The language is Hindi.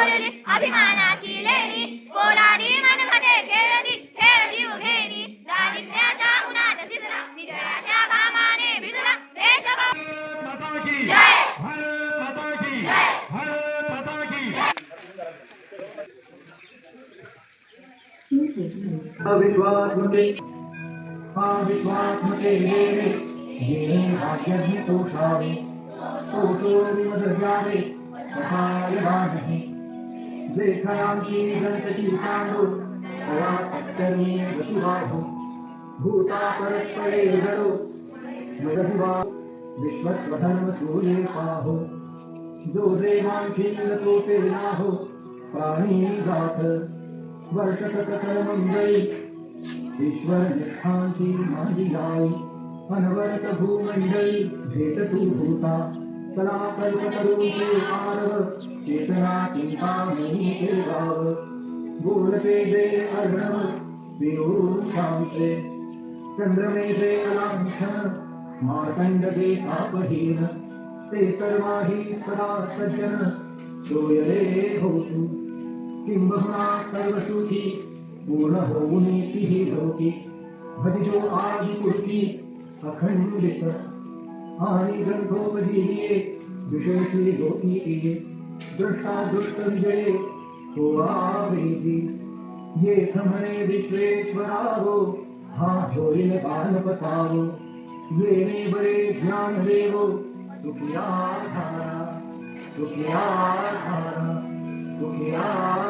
कोरली अभिमानाची लेणी कोलादी मनमध्ये खेळती खेळ जीव घेणी दारिद्र्याच्या उन्हात शिजला निधळ्याच्या घामाने भिजला देश जय भारत माता की जय. भारत माता की अविश्वास मते अविश्वास मते देवे येणे भाग्यज्ञ तोषावे तोषो सहाय नाही सांडो तया सत्तरी गतिवाहो भूता परस्परे जडो मदधिवा विश्वस्वधर्म सूर्ये पाहो। जो देवांशील तो नाहो सकल मंगळी ईश्वर निष्ठांची माझी अनवरत भूमंडळी भेट भूता चला कल्पतरूपे आरव चेतना चिंता मी ते गाव बोलते दे अर्णव विरू शांते चंद्रमेघे अलांछन मार्तंड दे तापहीन ते सर्वाही सदा सज्जन सोयरे होतु किंबहुना सर्वसुखी पूर्ण होऊन तिही लोकी भजिजो आदि पुरती अखंडित आणि ग्रंथोपजीये विशेषी लोकी दृष्टा दृष्ट को होवावेदी ये समणे विश्वेश्वरा हो हाँ विश्वेश्वरावो हा होईल बालपसावो ये ने बरे ध्यान देवो सुखिया धारा सुखिया धारा सुखिया